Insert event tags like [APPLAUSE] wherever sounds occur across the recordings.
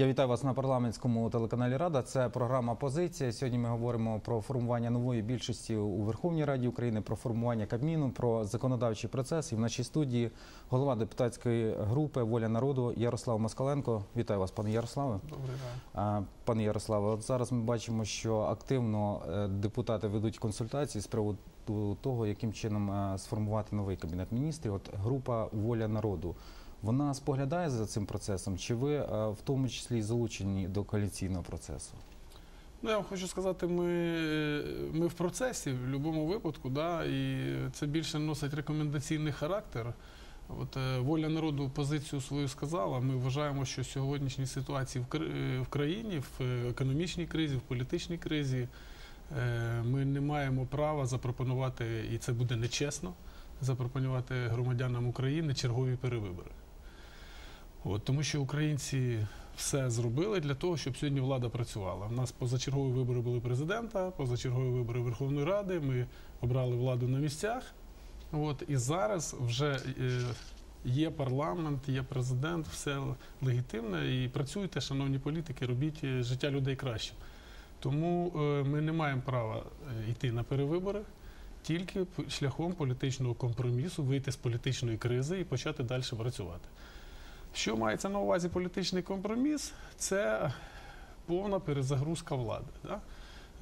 Я вітаю вас на парламентському телеканалі Рада. Це програма Позиція. Сьогодні ми говоримо про формування нової більшості у Верховній Раді України, про формування Кабміну, про законодавчий процес. І в нашій студії голова депутатської групи Воля народу Ярослав Москаленко. Вітаю вас, пане Ярославе. Добрий день. Пане Ярославе, от зараз ми бачимо, що активно е, депутати ведуть консультації з приводу того, яким чином е, сформувати новий кабінет міністрів. От група Воля народу. Вона споглядає за цим процесом, чи ви е, в тому числі залучені до коаліційного процесу? Ну, я вам хочу сказати, ми, ми в процесі в будь-якому випадку, да, і це більше носить рекомендаційний характер. От е, воля народу позицію свою сказала. Ми вважаємо, що в сьогоднішній ситуації в кр- е, в країні, в е, економічній кризі, в політичній кризі, е, ми не маємо права запропонувати, і це буде нечесно, запропонувати громадянам України чергові перевибори. От, тому що українці все зробили для того, щоб сьогодні влада працювала. У нас позачергові вибори були президента, позачергові вибори Верховної Ради. Ми обрали владу на місцях. От, і зараз вже е, є парламент, є президент, все легітимне. І працюйте, шановні політики, робіть е, життя людей краще. Тому е, ми не маємо права йти на перевибори. Тільки шляхом політичного компромісу вийти з політичної кризи і почати далі працювати. Що мається на увазі політичний компроміс? Це повна перезагрузка влади. Да?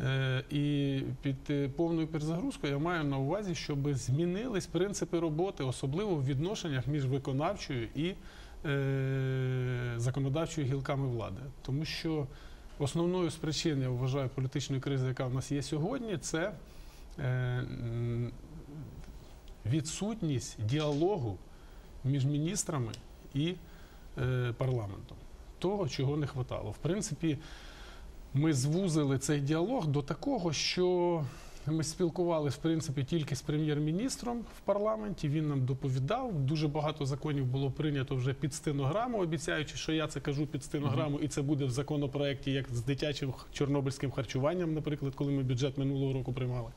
Е, і під е, повною перезагрузкою я маю на увазі, щоб змінились принципи роботи, особливо в відношеннях між виконавчою і е, законодавчою гілками влади. Тому що основною з причин, я вважаю, політичної кризи, яка в нас є сьогодні, це е, відсутність діалогу між міністрами і парламентом. Того, чого не вистачало. В принципі, ми звузили цей діалог до такого, що ми спілкувалися в принципі тільки з прем'єр-міністром в парламенті. Він нам доповідав. Дуже багато законів було прийнято вже під стенограму, обіцяючи, що я це кажу під стенограму, і це буде в законопроекті, як з дитячим чорнобильським харчуванням, наприклад, коли ми бюджет минулого року приймали.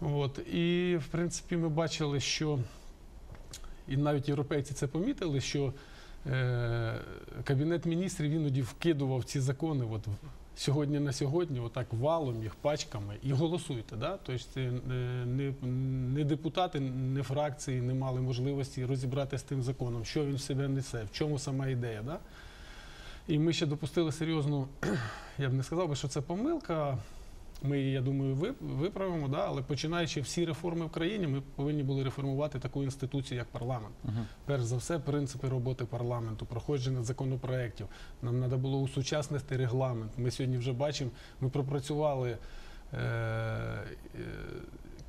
От і в принципі, ми бачили, що і навіть європейці це помітили, що е, кабінет міністрів іноді вкидував ці закони. От сьогодні на сьогодні, отак валом їх пачками, і голосуйте. Да? Тобто е, не, не депутати, не фракції не мали можливості розібратися з тим законом, що він в себе несе, в чому сама ідея. Да? І ми ще допустили серйозну, [CLEARS THROAT] я б не сказав би, що це помилка. Ми я думаю, ви- виправимо, да? але починаючи всі реформи в країні, ми повинні були реформувати таку інституцію, як парламент. Перш за все, принципи роботи парламенту, проходження законопроєктів. Нам треба було усучаснити регламент. Ми сьогодні вже бачимо, ми пропрацювали е, е,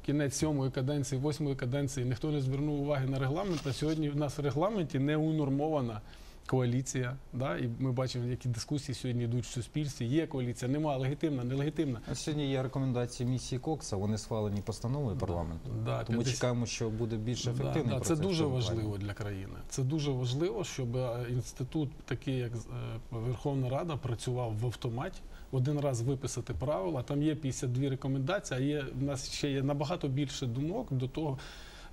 кінець сьомої каденції, восьмої каденції. Ніхто не звернув уваги на регламент. А сьогодні в нас в регламенті не унормована коаліція. Да? І ми бачимо, які дискусії сьогодні йдуть в суспільстві. Є коаліція, нема, легітимна, нелегітимна. А Сьогодні є рекомендації місії Кокса. Вони схвалені постановою парламенту. Да, Тому 50 чекаємо, що буде більш ефективний Да, да, це дуже важливо для країни. Це дуже важливо, щоб е, інститут, такий як е, Верховна Рада, працював в автоматі. Один раз виписати правила. Там є 52 рекомендації, а є в нас ще є набагато більше думок до того,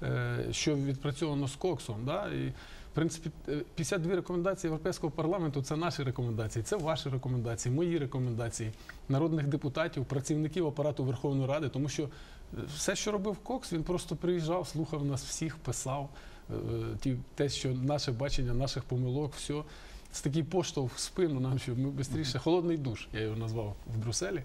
е, що відпрацьовано з Коксом. Да? І, принципі, е, 52 рекомендації Європейського парламенту це наші рекомендації, це ваші рекомендації, мої рекомендації, народних депутатів, працівників апарату Верховної Ради, тому що е, все, що робив Кокс, він просто приїжджав, слухав нас всіх, писав е, те, що наше бачення наших помилок, все. Це такий поштовх в спину нам, щоб ми швидше, холодний душ, я його назвав в Брюсселі.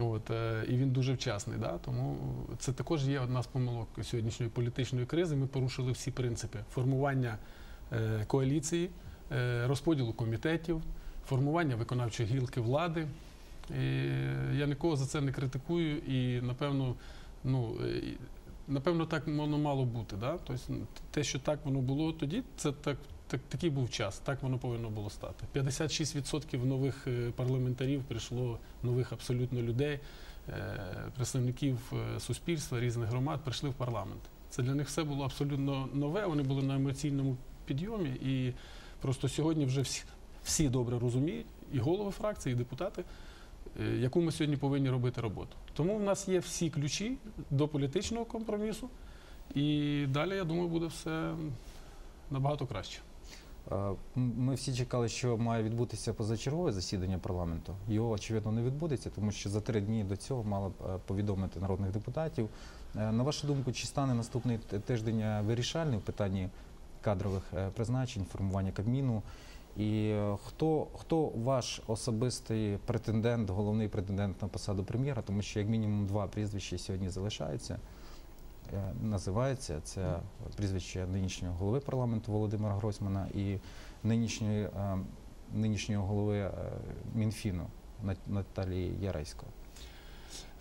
От, е, і він дуже вчасний. Да? Тому це також є одна з помилок сьогоднішньої політичної кризи. Ми порушили всі принципи формування е, коаліції, е, розподілу комітетів, формування виконавчої гілки влади. І я нікого за це не критикую і, напевно, ну, е, напевно, так воно мало бути. Да? Тобто, те, що так воно було тоді, це так, так, такий був час, так воно повинно було стати. 56% нових е, парламентарів прийшло, нових абсолютно людей, е, представників е, суспільства, різних громад прийшли в парламент. Це для них все було абсолютно нове, вони були на емоційному підйомі, і просто сьогодні вже всі, всі добре розуміють, і голови фракції, і депутати, е, яку ми сьогодні повинні робити роботу. Тому в нас є всі ключі до політичного компромісу, і далі, я думаю, буде все набагато краще. Е, Ми всі чекали, що має відбутися позачергове засідання парламенту. Його, очевидно, не відбудеться, тому що за три дні до цього мало б е, повідомити народних депутатів. На вашу думку, чи стане наступний тиждень вирішальним в питанні кадрових е, призначень, формування Кабміну? І е, хто, хто ваш особистий претендент, головний претендент на посаду прем'єра, тому що як мінімум два прізвища сьогодні залишаються. Е, Називається це прізвище нинішнього голови парламенту Володимира Гройсмана і нинішньої, нинішнього голови Мінфіну Наталії Яресько.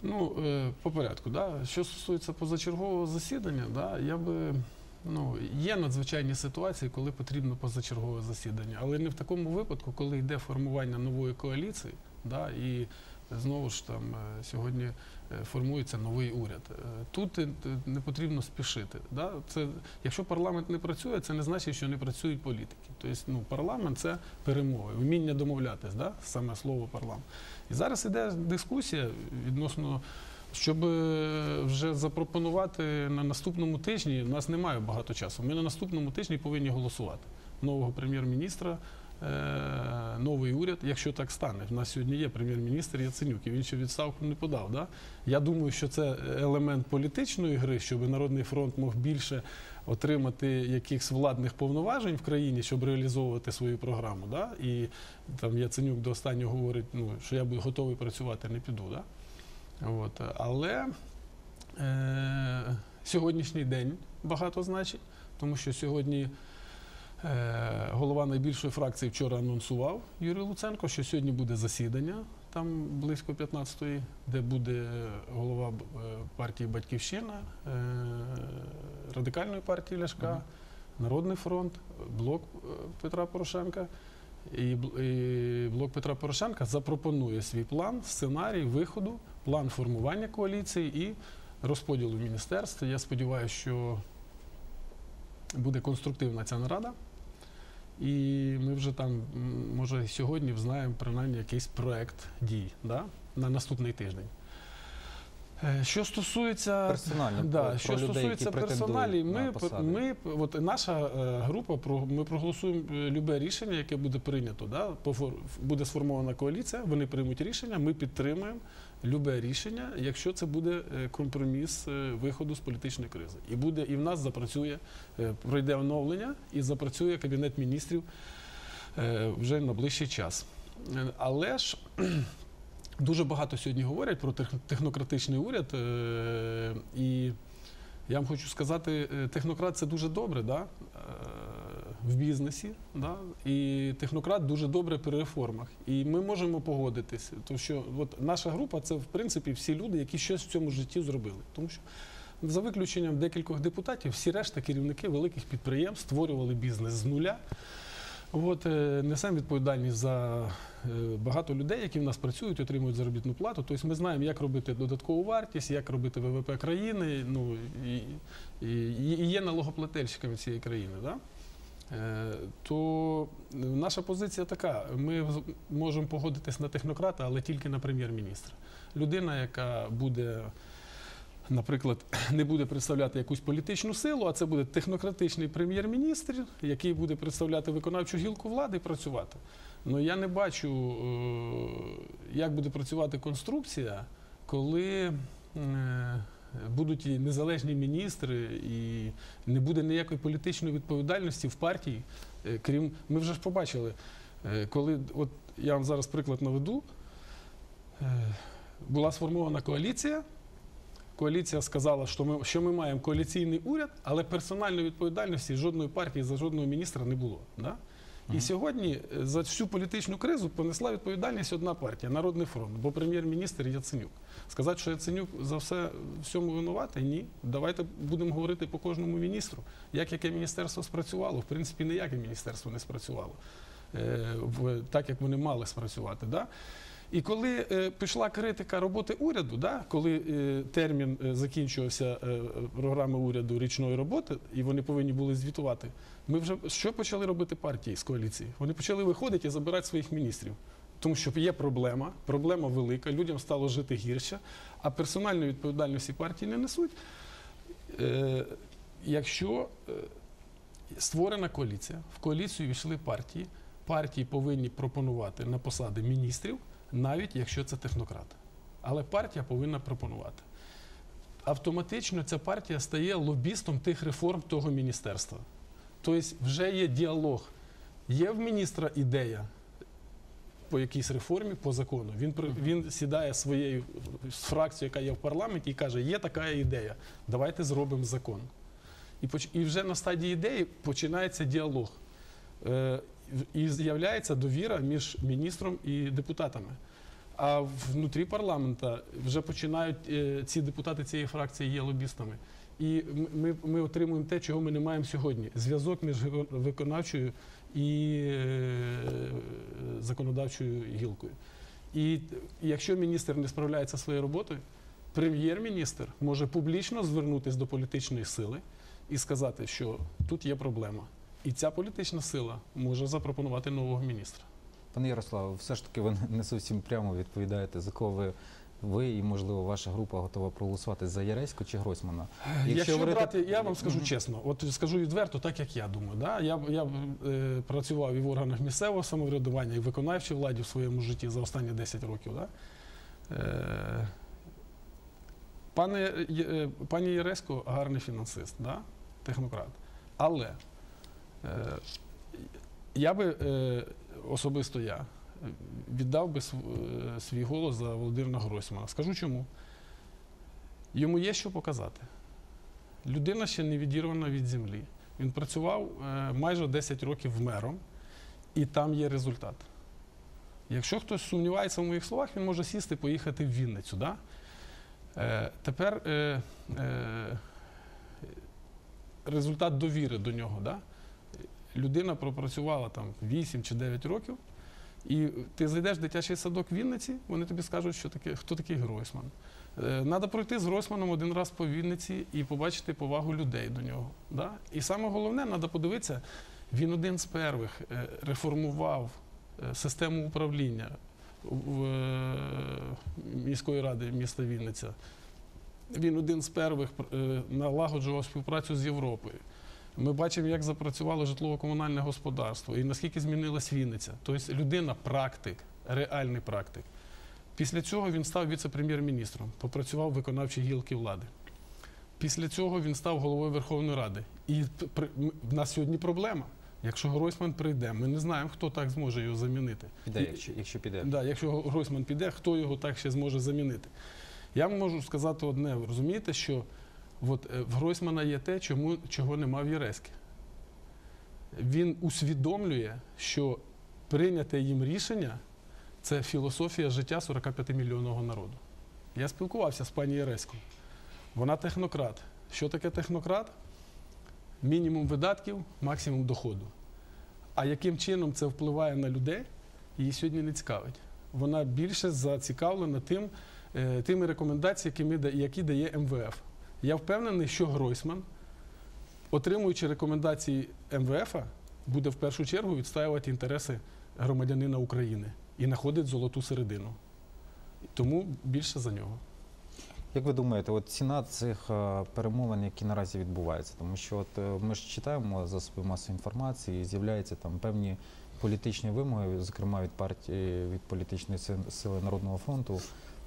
Ну, по порядку, да. що стосується позачергового засідання, да, я би. Ну, є надзвичайні ситуації, коли потрібно позачергове засідання, але не в такому випадку, коли йде формування нової коаліції, да, і знову ж там е, сьогодні е, формується новий уряд. Е, Тут не потрібно спішити. Да? Це, якщо парламент не працює, це не значить, що не працюють політики. Тобто, ну, парламент це перемови, вміння домовлятись, да? саме слово парламент. І зараз іде дискусія відносно. Щоб е, вже запропонувати на наступному тижні, у нас немає багато часу. Ми на наступному тижні повинні голосувати нового прем'єр-міністра, е, новий уряд, якщо так стане. У нас сьогодні є прем'єр-міністр Яценюк, і він ще відставку не подав. Да? Я думаю, що це елемент політичної гри, щоб Народний фронт мог більше отримати якихось владних повноважень в країні, щоб реалізовувати свою програму. Да? І там Яценюк до останнього говорить, ну, що я буду готовий працювати, не піду. Да? От. Але е, сьогоднішній день багато значить, тому що сьогодні е, голова найбільшої фракції вчора анонсував Юрій Луценко, що сьогодні буде засідання там близько 15-ї, де буде голова е, партії Батьківщина, е, радикальної партії Ляшка, Мгм. Народний фронт, блок е, Петра Порошенка. І блок Петра Порошенка запропонує свій план, сценарій виходу, план формування коаліції і розподілу міністерств. Я сподіваюся, що буде конструктивна ця нарада. І ми вже там, може, сьогодні взнаємо принаймні якийсь проект дій да? на наступний тиждень. Е, Що стосується Персонально Да, про, що про людей, стосується претендують ми, ми, от наша е, група, про- ми проголосуємо е, любе рішення, яке буде прийнято. Да? Буде сформована коаліція, вони приймуть рішення, ми підтримуємо любе рішення, якщо це буде е, компроміс е, виходу з політичної кризи. І буде, і в нас запрацює, е, пройде оновлення і запрацює Кабінет міністрів вже на ближчий час. Але ж [CLEARS THROAT] дуже багато сьогодні говорять про технократичний уряд. І я вам хочу сказати, е, технократ це дуже добре да? е, в бізнесі. Да? І технократ дуже добре при реформах. І ми можемо погодитися, тому що от наша група це в принципі всі люди, які щось в цьому житті зробили. Тому що за виключенням декількох депутатів, всі решта керівники великих підприємств створювали бізнес з нуля. От е, несемо відповідальність за е, багато людей, які в нас працюють, отримують заробітну плату. Тобто ми знаємо, як робити додаткову вартість, як робити ВВП країни. Ну і, і, і є налогоплательщиками цієї країни. Да? Е, То наша позиція така: ми можемо погодитись на технократа, але тільки на прем'єр-міністра. Людина, яка буде. Наприклад, [CLEARS THROAT] не буде представляти якусь політичну силу, а це буде технократичний прем'єр-міністр, який буде представляти виконавчу гілку влади і працювати. Ну я не бачу, е, як буде працювати конструкція, коли е, будуть і незалежні міністри, і не буде ніякої політичної відповідальності в партії. Е, Крім, ми вже ж побачили, коли от я вам зараз приклад наведу. Була сформована коаліція. Коаліція сказала, що ми, що ми маємо коаліційний уряд, але персональної відповідальності жодної партії за жодного міністра не було. Да? І Мгм. сьогодні е, за всю політичну кризу понесла відповідальність одна партія Народний фронт, бо прем'єр-міністр Яценюк. Сказати, що Яценюк за все всьому винуватий? Ні. Давайте будемо говорити по кожному міністру. Як яке міністерство спрацювало? В принципі, ніяке міністерство не спрацювало, е, в, так як вони мали спрацювати. Да? І коли е, пішла критика роботи уряду, да, коли е, термін е, закінчувався е, програми уряду річної роботи, і вони повинні були звітувати, ми вже що почали робити партії з коаліції? Вони почали виходити і забирати своїх міністрів. Тому що є проблема, проблема велика, людям стало жити гірше, а персональної відповідальності партії не несуть. Е, якщо е, Створена коаліція. В коаліцію війшли партії. Партії повинні пропонувати на посади міністрів, навіть якщо це технократ. Але партія повинна пропонувати. Автоматично ця партія стає лобістом тих реформ того міністерства. Тобто вже є діалог. Є в міністра ідея по якійсь реформі, по закону. Він, він сідає своєю фракцією, яка є в парламенті, і каже, є така ідея, давайте зробимо закон. І, і вже на стадії ідеї починається діалог. Е, і з'являється довіра між міністром і депутатами. А внутрі парламента вже починають е, ці депутати цієї фракції є лобістами. І ми, ми отримуємо те, чого ми не маємо сьогодні: зв'язок між виконавчою і е, законодавчою гілкою. І якщо міністр не справляється своєю роботою, прем'єр-міністр може публічно звернутися до політичної сили і сказати, що тут є проблема. І ця політична сила може запропонувати нового міністра. Пане Ярославе, все ж таки ви не зовсім прямо відповідаєте, за кого ви, ви і, можливо, ваша група готова проголосувати за Яресько чи Гройсмана. Якщо, говорити- брати, я вам скажу Мгм. чесно, от скажу відверто, так як я думаю. Да? Я, я е, працював і в органах місцевого самоврядування, і в виконавчій владі в своєму житті за останні 10 років. Да? Е, пане, е, пані Єресько гарний фінансист, да? технократ. Але е, я би е, особисто я е, віддав би е, свій голос за Володимира Гройсмана. Скажу чому. Йому є що показати. Людина ще не відірвана від землі. Він працював е, майже 10 років мером, і там є результат. Якщо хтось сумнівається в моїх словах, він може сісти, і поїхати в Вінницю. Да? Е, тепер е, е, результат довіри до нього. Да? Людина пропрацювала там 8 чи 9 років, і ти зайдеш в дитячий садок в Вінниці, вони тобі скажуть, що таке, хто такий Гройсман. Треба пройти з Гройсманом один раз по Вінниці і побачити повагу людей до нього. Да? І саме головне, треба подивитися, він один з перших е, реформував е, систему управління в е, міської ради міста Вінниця. Він один з перших налагоджував співпрацю з Європою. Ми бачимо, як запрацювало житлово-комунальне господарство і наскільки змінилась Вінниця. Тобто людина практик, реальний практик. Після цього він став віце-прем'єр-міністром, попрацював в виконавчій гілки влади. Після цього він став головою Верховної Ради. І в нас сьогодні проблема. Якщо Гройсман прийде, ми не знаємо, хто так зможе його замінити. Піде, якщо, якщо піде. Да, якщо Гройсман піде, хто його так ще зможе замінити? Я можу сказати одне: розумієте, що от, е, в Гройсмана є те, чому, чого нема в Єреськи. Він усвідомлює, що прийняте їм рішення це філософія життя 45 мільйонного народу. Я спілкувався з пані Єреською. Вона технократ. Що таке технократ? Мінімум видатків, максимум доходу. А яким чином це впливає на людей, її сьогодні не цікавить. Вона більше зацікавлена тим, е, тими рекомендаціями, які дає МВФ. Я впевнений, що Гройсман, отримуючи рекомендації МВФ, буде в першу чергу відстоювати інтереси громадянина України і знаходить золоту середину. Тому більше за нього. Як ви думаєте, от ціна цих е, перемовин, які наразі відбуваються? Тому що от е, ми ж читаємо засоби масової інформації, і з'являються там певні політичні вимоги, зокрема від партії від політичної си- сили Народного фронту.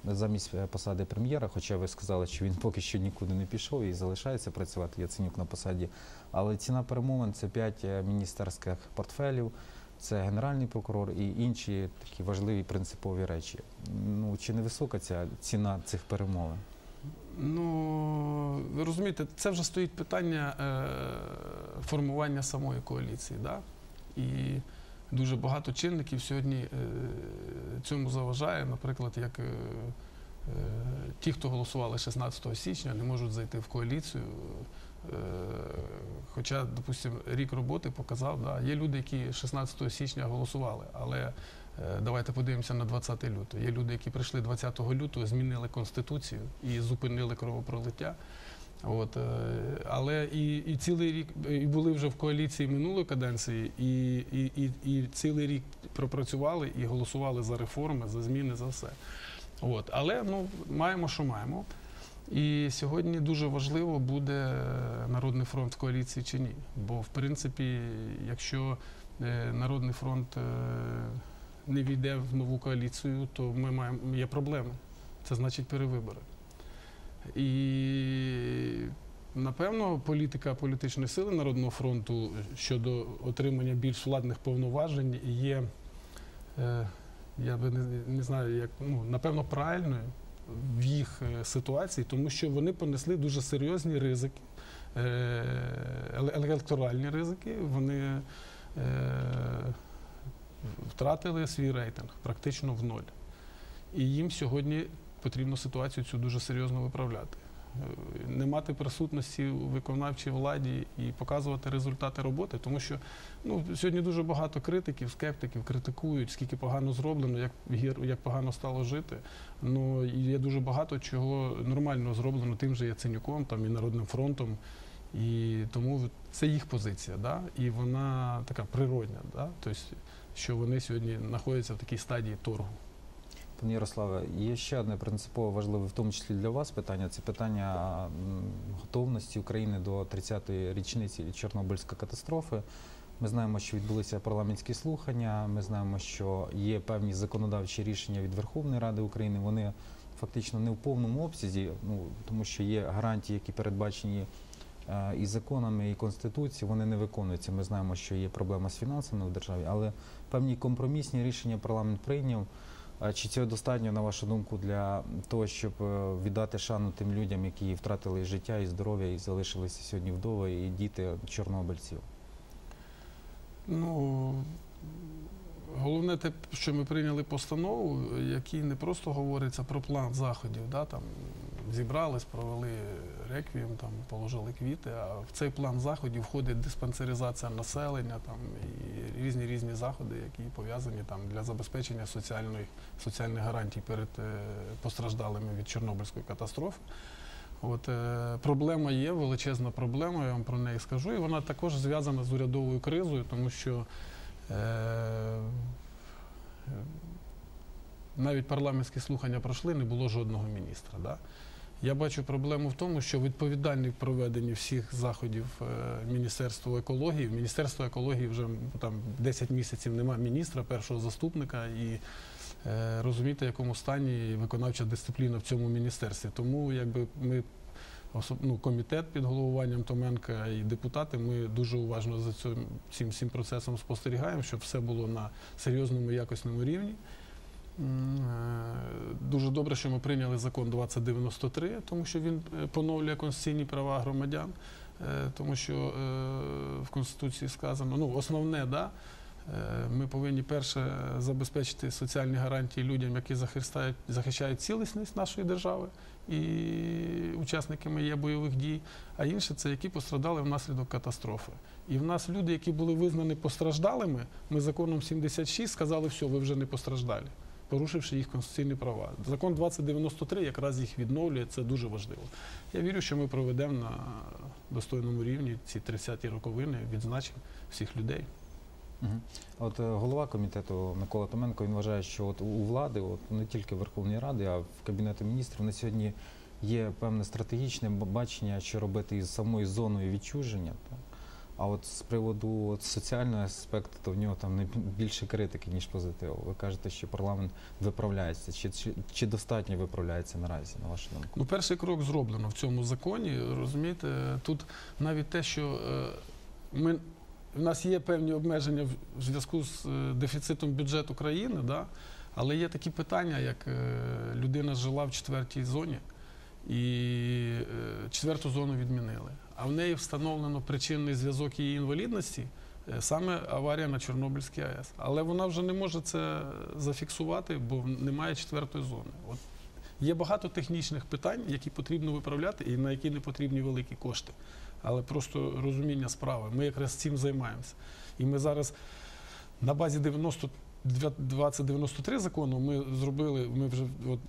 Замість е, посади прем'єра, хоча ви сказали, що він [LAUGHS] поки що нікуди не пішов і залишається працювати Яценюк на посаді. Але ціна перемовин це п'ять е, міністерських портфелів, це генеральний прокурор і інші такі важливі принципові речі. Ну чи не висока ця ціна цих перемовин? Ну, ви розумієте, це вже стоїть питання е, формування самої коаліції. Да? І дуже багато чинників сьогодні цьому заважає. Наприклад, як е, е, ті, хто голосували 16 січня, не можуть зайти в коаліцію. Е, хоча, допустимо, рік роботи показав, да, є люди, які 16 січня голосували, але давайте подивимося на 20 лютого. Є люди, які прийшли 20 лютого, змінили конституцію і зупинили кровопролиття. От, е, але і, і цілий рік і були вже в коаліції минулої каденції, і, і, і, і цілий рік пропрацювали і голосували за реформи, за зміни, за все. От, але ну, маємо, що маємо. І сьогодні дуже важливо, буде Народний фронт в коаліції чи ні. Бо, в принципі, якщо е, Народний фронт е, не війде в нову коаліцію, то ми маємо є проблеми. Це значить перевибори. І напевно політика політичної сили Народного фронту щодо отримання більш владних повноважень є, е, я би не, знаю, як ну, напевно правильною в їх е, ситуації, тому що вони понесли дуже серйозні ризики, е, електоральні ризики. Вони втратили свій рейтинг практично в ноль. І їм сьогодні потрібно ситуацію цю дуже серйозно виправляти. Е, Не мати присутності у виконавчій владі і показувати результати роботи, тому що ну, сьогодні дуже багато критиків, скептиків критикують, скільки погано зроблено, як, як погано стало жити. Ну є дуже багато чого нормально зроблено тим же Яценюком там, і Народним фронтом. І тому це їх позиція, да? і вона така природня, да? тобто, що вони сьогодні знаходяться в такій стадії торгу. Пане Ярославе, є ще одне принципово важливе, в тому числі для вас питання. Це питання готовності України до 30-ї річниці Чорнобильської катастрофи. Ми знаємо, що відбулися парламентські слухання. Ми знаємо, що є певні законодавчі рішення від Верховної Ради України. Вони фактично не в повному обсязі, ну тому що є гарантії, які передбачені е, і законами, і конституцією, вони не виконуються. Ми знаємо, що є проблема з фінансами в державі, але певні компромісні рішення парламент прийняв. Чи це достатньо, на вашу думку, для того, щоб е, віддати шану тим людям, які втратили життя і здоров'я і залишилися сьогодні вдови, і діти чорнобильців? Ну, головне те, що ми прийняли постанову, який не просто говориться про план заходів, да, там зібрались, провели реквієм, там положили квіти, а в цей план заходів входить диспансеризація населення там, і різні різні заходи, які пов'язані там для забезпечення соціальної, соціальних гарантій перед е, постраждалими від Чорнобильської катастрофи. От, е, проблема є, величезна проблема, я вам про неї скажу. І вона також зв'язана з урядовою кризою, тому що е, навіть парламентські слухання пройшли, не було жодного міністра. Да? Я бачу проблему в тому, що відповідальний в проведенні всіх заходів е, Міністерство екології. В Міністерство екології вже там 10 місяців немає міністра, першого заступника і е, розумієте, в якому стані виконавча дисципліна в цьому міністерстві. Тому якби ми ну, комітет під головуванням Томенка і депутати, ми дуже уважно за цим, цим всім процесом спостерігаємо, щоб все було на серйозному якісному рівні. Е, Дуже добре, що ми прийняли закон 2093, тому що він е, поновлює конституційні права громадян, е, тому що в Конституції сказано, ну, основне, да, ми повинні перше забезпечити соціальні гарантії людям, які захистають, захищають цілісність нашої держави і учасниками є бойових дій, а інше це які пострадали внаслідок катастрофи. І в нас люди, які були визнані постраждалими, ми законом 76 сказали, все, ви вже не постраждалі, порушивши їх конституційні права. Закон 2093 якраз їх відновлює, це дуже важливо. Я вірю, що ми проведемо на достойному рівні ці 30-ті роковини, відзначимо всіх людей. От е, голова комітету Микола Томенко він вважає, що от у влади, от не тільки Верховної Ради, а в Кабінету міністрів на сьогодні є певне стратегічне бачення, що робити із самою зоною відчуження. А от з приводу от, соціального аспекту, то в нього там більше критики, ніж позитиву. Ви кажете, що парламент виправляється. Чи, чи, чи достатньо виправляється наразі, на вашу думку? Ну, перший крок зроблено в цьому законі. Розумієте, тут навіть те, що е, ми, в нас є певні обмеження в зв'язку з е, дефіцитом бюджету країни, да? але є такі питання, як е, людина жила в четвертій зоні, і четверту зону відмінили. А в неї встановлено причинний зв'язок її інвалідності. е, Саме аварія на Чорнобильській АЕС. Але вона вже не може це зафіксувати, бо немає четвертої зони. От Є багато технічних питань, які потрібно виправляти і на які не потрібні великі кошти. Але просто розуміння справи. Ми якраз цим займаємося. І ми зараз на базі 90 2093 закону ми зробили, ми вже от,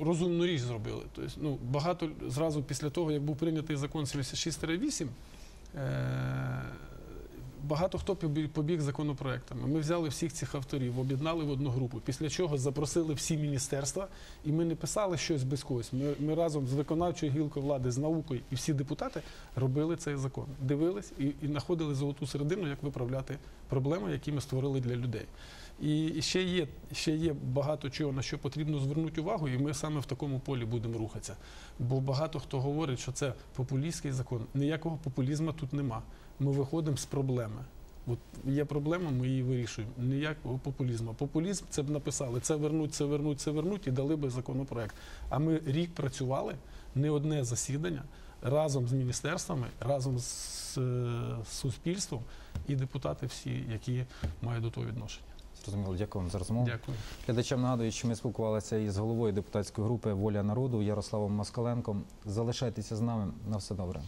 розумну річ зробили. Тобто, ну, багато зразу після того, як був прийнятий закон 76-8, е, багато хто побіг, законопроектами. Ми взяли всіх цих авторів, об'єднали в одну групу, після чого запросили всі міністерства, і ми не писали щось без когось. Ми, ми разом з виконавчою гілкою влади, з наукою і всі депутати робили цей закон. Дивились і, і знаходили золоту середину, як виправляти проблеми, які ми створили для людей. І ще є, ще є багато чого, на що потрібно звернути увагу, і ми саме в такому полі будемо рухатися. Бо багато хто говорить, що це популістський закон. Ніякого популізму тут нема. Ми виходимо з проблеми. От є проблема, ми її вирішуємо. Ніякого популізму. Популізм це б написали, це вернуть, це вернуть, це вернуть і дали би законопроект. А ми рік працювали, не одне засідання разом з міністерствами, разом з е, суспільством і депутати всі, які мають до того відношення. Зрозуміло, дякую вам за розмову. Дякую. Глядачам нагадую, що ми спілкувалися із головою депутатської групи Воля народу Ярославом Москаленком. Залишайтеся з нами на все добре.